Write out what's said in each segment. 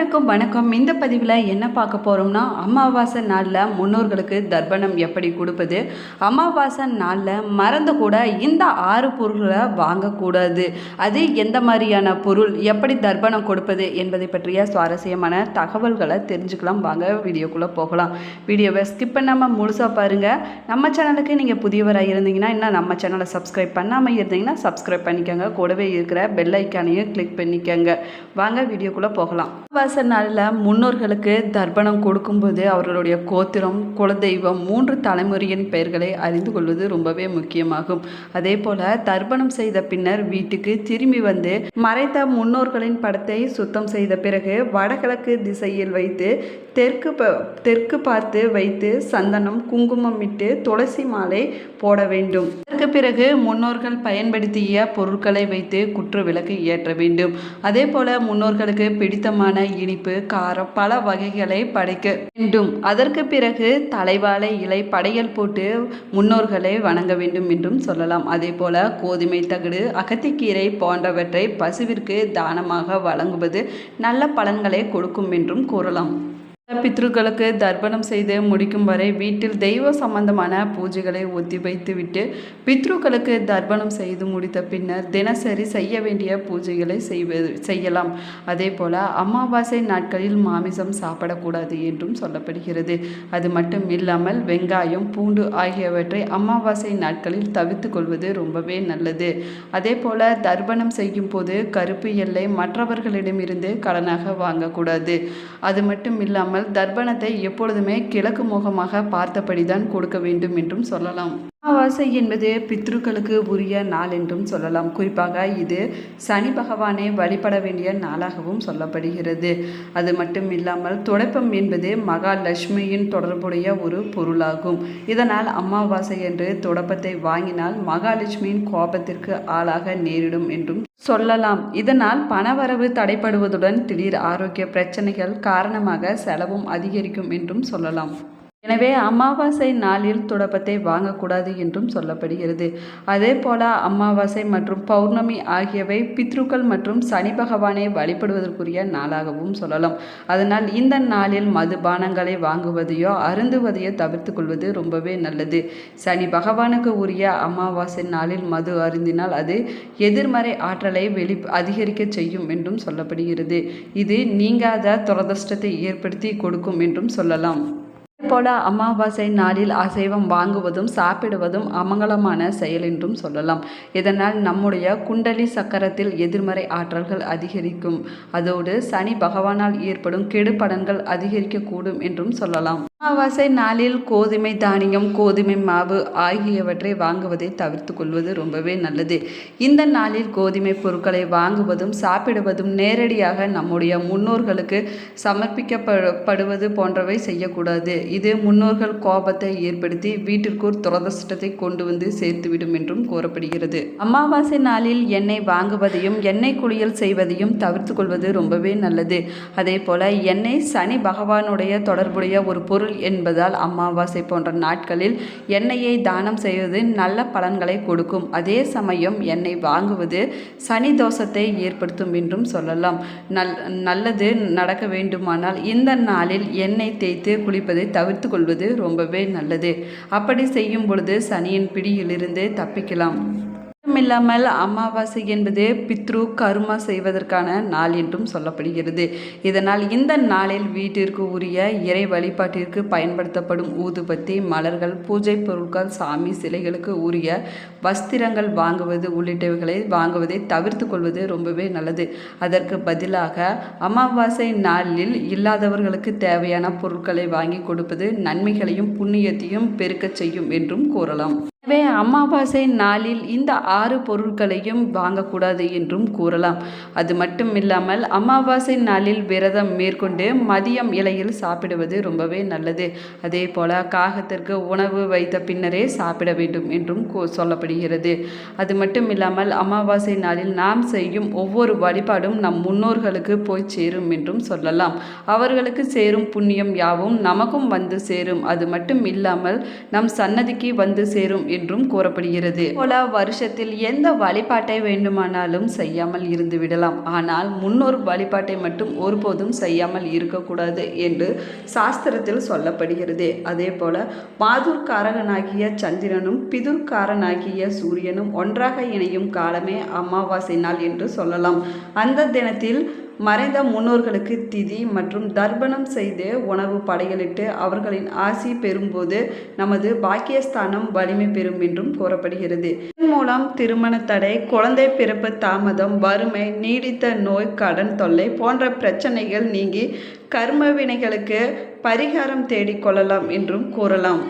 அனைவருக்கும் வணக்கம். இந்த பதிவில் என்ன பார்க்க போகிறோம்னா அமாவாசை நாளில் முன்னோர்களுக்கு தர்ப்பணம் எப்படி கொடுப்பது? அமாவாசை நாளில் மறந்து கூட இந்த ஆறு பொருள்களை வாங்கக்கூடாது. அது எந்த மாதிரியான பொருள் எப்படி தர்ப்பணம் கொடுப்பது என்பதை பற்றிய சுவாரஸ்யமான தகவல்களை தெரிஞ்சுக்கலாம். வாங்க வீடியோக்குள்ளே போகலாம். வீடியோவை ஸ்கிப் பண்ணாமல் முழுசாக பாருங்கள் நம்ம சேனலுக்கு நீங்கள் புதியவராக இருந்தீங்கன்னா இன்னும் நம்ம சேனலை சப்ஸ்கிரைப் பண்ணாமல் இருந்தீங்கன்னா சப்ஸ்கிரைப் பண்ணிக்கோங்க. கூடவே இருக்கிற பெல் ஐக்கானையும் கிளிக் பண்ணிக்கோங்க. வாங்க வீடியோக்குள்ளே போகலாம். அமாவாசை நாளில் முன்னோர்களுக்கு தர்ப்பணம் கொடுக்கும்போது அவர்களுடைய கோத்திரம் குலதெய்வம் மூன்று தலைமுறையின் பெயர்களை அறிந்து கொள்வது ரொம்பவே முக்கியமாகும். அதே போல் தர்ப்பணம் செய்த பின்னர் வீட்டுக்கு திரும்பி வந்து மறைத்த முன்னோர்களின் படத்தை சுத்தம் செய்த பிறகு வடகிழக்கு திசையில் வைத்து தெற்கு ப தெற்கு பார்த்து வைத்து சந்தனம் குங்குமம் இட்டு துளசி மாலை போட வேண்டும். அதற்கு பிறகு முன்னோர்கள் பயன்படுத்திய பொருட்களை வைத்து குற்று விளக்கு ஏற்ற வேண்டும். அதே போல முன்னோர்களுக்கு பிடித்தமான இனிப்பு காரம் பல வகைகளை படைக்க வேண்டும். அதற்கு பிறகு தலைவாழை இலை படையல் போட்டு முன்னோர்களை வணங்க வேண்டும் என்றும் சொல்லலாம். அதே போல கோதுமை தகடு அகத்திக்கீரை போன்றவற்றை பசுவிற்கு தானமாக வழங்குவது நல்ல பலன்களை கொடுக்கும் என்றும் கூறலாம். பித்ருக்களுக்கு தர்ப்பணம் செய்து முடிக்கும் வரை வீட்டில் தெய்வ சம்பந்தமான பூஜைகளை ஒத்தி வைத்துவிட்டு பித்ருக்களுக்கு தர்ப்பணம் செய்து முடித்த பின்னர் தினசரி செய்ய வேண்டிய பூஜைகளை செய்வது செய்யலாம். அதே போல் அமாவாசை நாட்களில் மாமிசம் சாப்பிடக்கூடாது என்றும் சொல்லப்படுகிறது. அது மட்டும் இல்லாமல் வெங்காயம் பூண்டு ஆகியவற்றை அமாவாசை நாட்களில் தவிர்த்து கொள்வது ரொம்பவே நல்லது. அதே போல் தர்ப்பணம் செய்யும் போது கருப்பு எல்லை மற்றவர்களிடமிருந்து கடனாக வாங்கக்கூடாது. அது மட்டும் இல்லாமல் இல்லாமல் தர்ப்பணத்தை எப்பொழுதுமே கிழக்கு முகமாக பார்த்தபடிதான் கொடுக்க வேண்டும் என்றும் சொல்லலாம். அமாவாசை என்பது பித்ருக்களுக்கு உரிய நாள் என்றும் சொல்லலாம். குறிப்பாக இது சனி பகவானை வழிபட வேண்டிய நாளாகவும் சொல்லப்படுகிறது. அது மட்டும் இல்லாமல் துடைப்பம் என்பது மகாலட்சுமியின் தொடர்புடைய ஒரு பொருளாகும். இதனால் அமாவாசை என்று துடப்பத்தை வாங்கினால் மகாலட்சுமியின் கோபத்திற்கு ஆளாக நேரிடும் என்றும் சொல்லலாம். இதனால் பணவரவு தடைப்படுவதுடன் திடீர் ஆரோக்கிய பிரச்சனைகள் காரணமாக செலவும் அதிகரிக்கும் என்றும் சொல்லலாம். எனவே அமாவாசை நாளில் துடப்பத்தை வாங்கக்கூடாது என்றும் சொல்லப்படுகிறது. அதே போல அமாவாசை மற்றும் பௌர்ணமி ஆகியவை பித்ருக்கள் மற்றும் சனி பகவானை வழிபடுவதற்குரிய நாளாகவும் சொல்லலாம். அதனால் இந்த நாளில் மதுபானங்களை வாங்குவதையோ அருந்துவதையோ தவிர்த்து கொள்வது ரொம்பவே நல்லது. சனி பகவானுக்கு உரிய அமாவாசை நாளில் மது அருந்தினால் அது எதிர்மறை ஆற்றலை வெளி அதிகரிக்க செய்யும் என்றும் சொல்லப்படுகிறது. இது நீங்காத துரதிருஷ்டத்தை ஏற்படுத்தி கொடுக்கும் என்றும் சொல்லலாம். போல அமாவாசை நாளில் அசைவம் வாங்குவதும் சாப்பிடுவதும் அமங்கலமான செயல் என்றும் சொல்லலாம். இதனால் நம்முடைய குண்டலி சக்கரத்தில் எதிர்மறை ஆற்றல்கள் அதிகரிக்கும். அதோடு சனி பகவானால் ஏற்படும் கெடுபடன்கள் அதிகரிக்கக்கூடும் என்றும் சொல்லலாம். அமாவாசை நாளில் கோதுமை தானியம் கோதுமை மாவு ஆகியவற்றை வாங்குவதை தவிர்த்து கொள்வது ரொம்பவே நல்லது. இந்த நாளில் கோதுமை பொருட்களை வாங்குவதும் சாப்பிடுவதும் நேரடியாக நம்முடைய முன்னோர்களுக்கு சமர்ப்பிக்கப்படுவது போன்றவை செய்யக்கூடாது. இது முன்னோர்கள் கோபத்தை ஏற்படுத்தி வீட்டிற்குள் துரதிருஷ்டத்தை கொண்டு வந்து சேர்த்துவிடும் என்றும் கூறப்படுகிறது. அமாவாசை நாளில் எண்ணெய் வாங்குவதையும் எண்ணெய் குளியல் செய்வதையும் தவிர்த்து கொள்வது ரொம்பவே நல்லது. அதே போல எண்ணெய் சனி பகவானுடைய தொடர்புடைய ஒரு பொருள் என்பதால் அமாவாசை போன்ற நாட்களில் எண்ணெயை தானம் செய்வது நல்ல பலன்களை கொடுக்கும். அதே சமயம் எண்ணெய் வாங்குவது சனி தோஷத்தை ஏற்படுத்தும் என்றும் சொல்லலாம். நல் நல்லது நடக்க வேண்டுமானால் இந்த நாளில் எண்ணெய் தேய்த்து குளிப்பதை தவிர்த்து கொள்வது ரொம்பவே நல்லது. அப்படி செய்யும் பொழுது சனியின் பிடியிலிருந்து தப்பிக்கலாம். இல்லாமல் அமாவாசை என்பது பித்ரு கருமா செய்வதற்கான நாள் என்றும் சொல்லப்படுகிறது. இதனால் இந்த நாளில் வீட்டிற்கு உரிய இறை வழிபாட்டிற்கு பயன்படுத்தப்படும் ஊதுபத்தி மலர்கள் பூஜை பொருட்கள் சாமி சிலைகளுக்கு உரிய வஸ்திரங்கள் வாங்குவது உள்ளிட்டவைகளை வாங்குவதை தவிர்த்து கொள்வது ரொம்பவே நல்லது. அதற்கு பதிலாக அமாவாசை நாளில் இல்லாதவர்களுக்கு தேவையான பொருட்களை வாங்கி கொடுப்பது நன்மைகளையும் புண்ணியத்தையும் பெருக்கச் செய்யும் என்றும் கூறலாம். எனவே அமாவாசை நாளில் இந்த ஆறு பொருட்களையும் வாங்கக்கூடாது என்றும் கூறலாம். அது மட்டும் இல்லாமல் அமாவாசை நாளில் விரதம் மேற்கொண்டு மதியம் இலையில் சாப்பிடுவது ரொம்பவே நல்லது. அதே போல காகத்திற்கு உணவு வைத்த பின்னரே சாப்பிட வேண்டும் என்றும் சொல்லப்படுகிறது. அது மட்டும் இல்லாமல் அமாவாசை நாளில் நாம் செய்யும் ஒவ்வொரு வழிபாடும் நம் முன்னோர்களுக்கு போய் சேரும் என்றும் சொல்லலாம். அவர்களுக்கு சேரும் புண்ணியம் யாவும் நமக்கும் வந்து சேரும். அது மட்டும் இல்லாமல் நம் சன்னதிக்கு வந்து சேரும் என்றும் கூறப்படுகிறது. போல வருஷத்தில் எந்த வழிபாட்டை வேண்டுமானாலும் செய்யாமல் இருந்து விடலாம். ஆனால் முன்னோர் வழிபாட்டை மட்டும் ஒருபோதும் செய்யாமல் இருக்கக்கூடாது என்று சாஸ்திரத்தில் சொல்லப்படுகிறது. அதே போல மாதுர்காரகனாகிய சந்திரனும் பிதுர்காரனாகிய சூரியனும் ஒன்றாக இணையும் காலமே அமாவாசை நாள் என்று சொல்லலாம். அந்த தினத்தில் மறைந்த முன்னோர்களுக்கு திதி மற்றும் தர்ப்பணம் செய்து உணவு படையலிட்டு அவர்களின் ஆசி பெறும்போது நமது பாக்கியஸ்தானம் வலிமை பெறும் என்றும் கூறப்படுகிறது. இதன் மூலம் திருமண தடை குழந்தை பிறப்பு தாமதம் வறுமை நீடித்த நோய் கடன் தொல்லை போன்ற பிரச்சனைகள் நீங்கி கர்ம வினைகளுக்கு பரிகாரம் தேடிக்கொள்ளலாம் என்றும் கூறலாம்.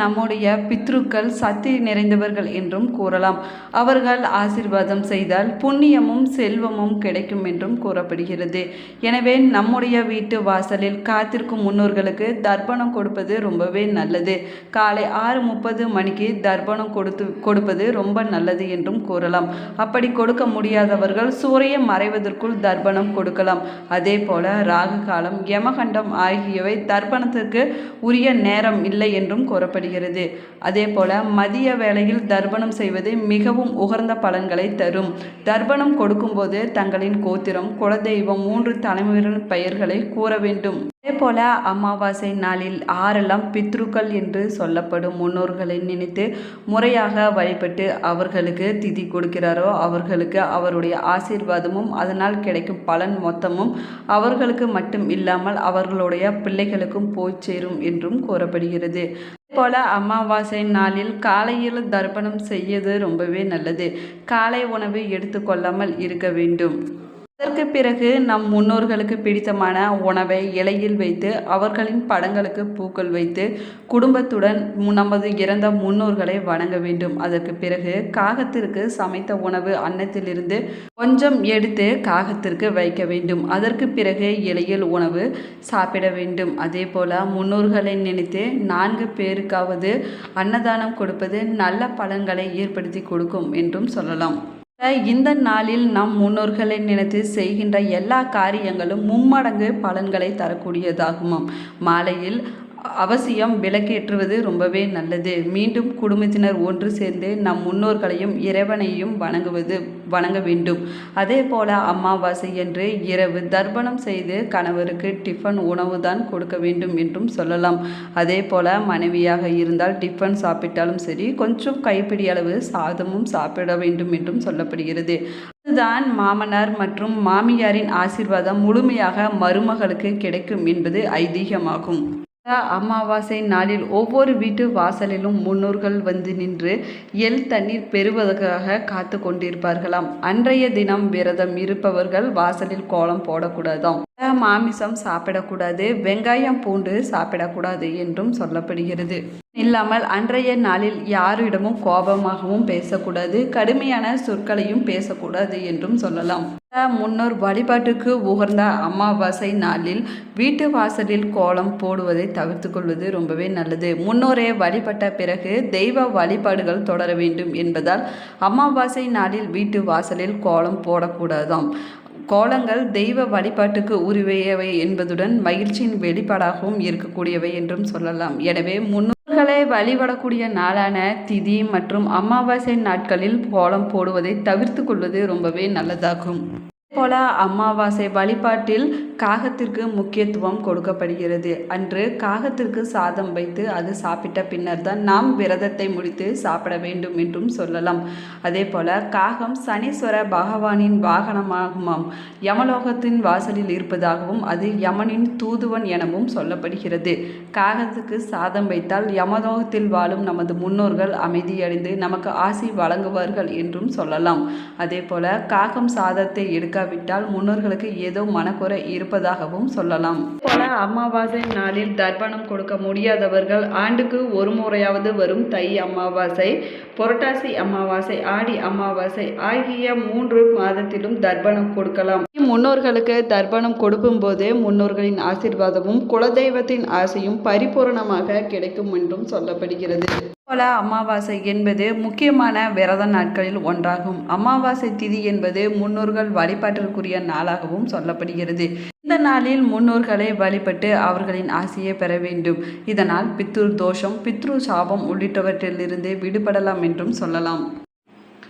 நம்முடைய பித்ருக்கள் சக்தி நிறைந்தவர்கள் என்றும் கூறலாம். அவர்கள் ஆசீர்வாதம் செய்தால் புண்ணியமும் செல்வமும் கிடைக்கும் என்றும் கூறப்படுகிறது. எனவே நம்முடைய வீட்டு வாசலில் காத்திருக்கும் முன்னோர்களுக்கு தர்ப்பணம் கொடுப்பது ரொம்பவே நல்லது. காலை ஆறு முப்பது மணிக்கு தர்ப்பணம் கொடுத்து கொடுப்பது ரொம்ப நல்லது என்றும் கூறலாம். அப்படி கொடுக்க முடியாதவர்கள் சூரியன் மறைவதற்குள் தர்ப்பணம் கொடுக்கலாம். அதே போல ராகு காலம் யமகண்டம் ஆகியவை தர்ப்பணத்திற்கு உரிய நேரம் இல்லை என்றும் கூறப்படுகிறது. அதே போல மதிய வேளையில் தர்ப்பணம் செய்வது மிகவும் உகர்ந்த பலன்களை தரும். தர்ப்பணம் கொடுக்கும்போது தங்களின் கோத்திரம் குலதெய்வம் மூன்று தலைமுறையின் பெயர்களை கூற வேண்டும். அதே போல அமாவாசை நாளில் ஆறெல்லாம் பித்ருக்கள் என்று சொல்லப்படும் முன்னோர்களை நினைத்து முறையாக வழிபட்டு அவர்களுக்கு திதி கொடுக்கிறாரோ அவர்களுக்கு அவருடைய ஆசீர்வாதமும் அதனால் கிடைக்கும் பலன் மொத்தமும் அவர்களுக்கு மட்டும் இல்லாமல் அவர்களுடைய பிள்ளைகளுக்கும் போய் சேரும் என்றும் கூறப்படுகிறது. போல அமாவாசை நாளில் காலையில் தர்ப்பணம் செய்யது ரொம்பவே நல்லது. காலை உணவு எடுத்துக்கொள்ளாமல் இருக்க வேண்டும். அதற்கு பிறகு நம் முன்னோர்களுக்கு பிடித்தமான உணவை இலையில் வைத்து அவர்களின் படங்களுக்கு பூக்கள் வைத்து குடும்பத்துடன் நமது இறந்த முன்னோர்களை வணங்க வேண்டும். அதற்கு பிறகு காகத்திற்கு சமைத்த உணவு அன்னத்திலிருந்து கொஞ்சம் எடுத்து காகத்திற்கு வைக்க வேண்டும். அதற்கு பிறகு இலையில் உணவு சாப்பிட வேண்டும். அதே போல முன்னோர்களை நினைத்து நான்கு பேருக்காவது அன்னதானம் கொடுப்பது நல்ல பலன்களை ஏற்படுத்தி கொடுக்கும் என்றும் சொல்லலாம். இந்த நாளில் நம் முன்னோர்களை நினைத்து செய்கின்ற எல்லா காரியங்களும் மும்மடங்கு பலன்களை தரக்கூடியதாகுமாம். மாலையில் அவசியம் விளக்கேற்றுவது ரொம்பவே நல்லது. மீண்டும் குடும்பத்தினர் ஒன்று சேர்ந்து நம் முன்னோர்களையும் இறைவனையும் வணங்குவது வணங்க வேண்டும். அதே போல அமாவாசை என்று இரவு தர்ப்பணம் செய்து கணவருக்கு டிஃபன் உணவு தான் கொடுக்க வேண்டும் என்றும் சொல்லலாம். அதே போல மனைவியாக இருந்தால் டிஃபன் சாப்பிட்டாலும் சரி கொஞ்சம் கைப்பிடி அளவு சாதமும் சாப்பிட வேண்டும் என்றும் சொல்லப்படுகிறது. அதுதான் மாமனார் மற்றும் மாமியாரின் ஆசீர்வாதம் முழுமையாக மருமகளுக்கு கிடைக்கும் என்பது ஐதீகமாகும். அமாவாசை நாளில் ஒவ்வொரு வீட்டு வாசலிலும் முன்னோர்கள் வந்து நின்று எள் தண்ணீர் பெறுவதற்காக காத்து கொண்டிருப்பார்களாம். அன்றைய தினம் விரதம் இருப்பவர்கள் வாசலில் கோலம் போடக்கூடாதாம். மாமிசம் சாப்பிடக்கூடாது வெங்காயம் பூண்டு சாப்பிடக்கூடாது என்றும் சொல்லப்படுகிறது. இல்லாமல் அன்றைய நாளில் யாரிடமும் கோபமாகவும் பேசக்கூடாது கடுமையான சொற்களையும் பேசக்கூடாது என்றும் சொல்லலாம். முன்னோர் வழிபாட்டுக்கு உகர்ந்த அமாவாசை நாளில் வீட்டு வாசலில் கோலம் போடுவதை தவிர்த்து கொள்வது ரொம்பவே நல்லது. முன்னோரே வழிபட்ட பிறகு தெய்வ வழிபாடுகள் தொடர வேண்டும் என்பதால் அமாவாசை நாளில் வீட்டு வாசலில் கோலம் போடக்கூடாதாம். கோலங்கள் தெய்வ வழிபாட்டுக்கு உரிவையவை என்பதுடன் மகிழ்ச்சியின் வெளிப்பாடாகவும் இருக்கக்கூடியவை என்றும் சொல்லலாம். எனவே முன்னோர்களை வழிபடக்கூடிய நாளான திதி மற்றும் அமாவாசை நாட்களில் கோலம் போடுவதை தவிர்த்து கொள்வது ரொம்பவே நல்லதாகும். போல அமாவாசை வழிபாட்டில் காகத்திற்கு முக்கியத்துவம் கொடுக்கப்படுகிறது. அன்று காகத்திற்கு சாதம் வைத்து அது சாப்பிட்ட பின்னர் தான் நாம் விரதத்தை முடித்து சாப்பிட வேண்டும் என்றும் சொல்லலாம். அதே போல காகம் சனீஸ்வர பகவானின் வாகனமாகுமாம். யமலோகத்தின் வாசலில் இருப்பதாகவும் அது யமனின் தூதுவன் எனவும் சொல்லப்படுகிறது. காகத்துக்கு சாதம் வைத்தால் யமலோகத்தில் வாழும் நமது முன்னோர்கள் அமைதியடைந்து நமக்கு ஆசி வழங்குவார்கள் என்றும் சொல்லலாம். அதே போல காகம் சாதத்தை எடுக்காவிட்டால் முன்னோர்களுக்கு ஏதோ மனக்குறை இருப்பதாகவும் சொல்லலாம். போல அமாவாசை நாளில் தர்ப்பணம் கொடுக்க முடியாதவர்கள் ஆண்டுக்கு ஒரு முறையாவது வரும் தை அமாவாசை புரட்டாசி அமாவாசை ஆடி அமாவாசை ஆகிய மூன்று மாதத்திலும் தர்ப்பணம் கொடுக்கலாம். முன்னோர்களுக்கு தர்ப்பணம் கொடுக்கும்போது முன்னோர்களின் ஆசீர்வாதமும் குலதெய்வத்தின் ஆசையும் பரிபூரணமாக கிடைக்கும் என்றும் சொல்லப்படுகிறது. போல அமாவாசை என்பது முக்கியமான விரத நாட்களில் ஒன்றாகும். அமாவாசை திதி என்பது முன்னோர்கள் வழிபாட்டிற்குரிய நாளாகவும் சொல்லப்படுகிறது. இந்த நாளில் முன்னோர்களை வழிபட்டு அவர்களின் ஆசையை பெற வேண்டும். இதனால் பித்ரு தோஷம் பித்ரு சாபம் உள்ளிட்டவற்றிலிருந்து விடுபடலாம் என்றும் சொல்லலாம்.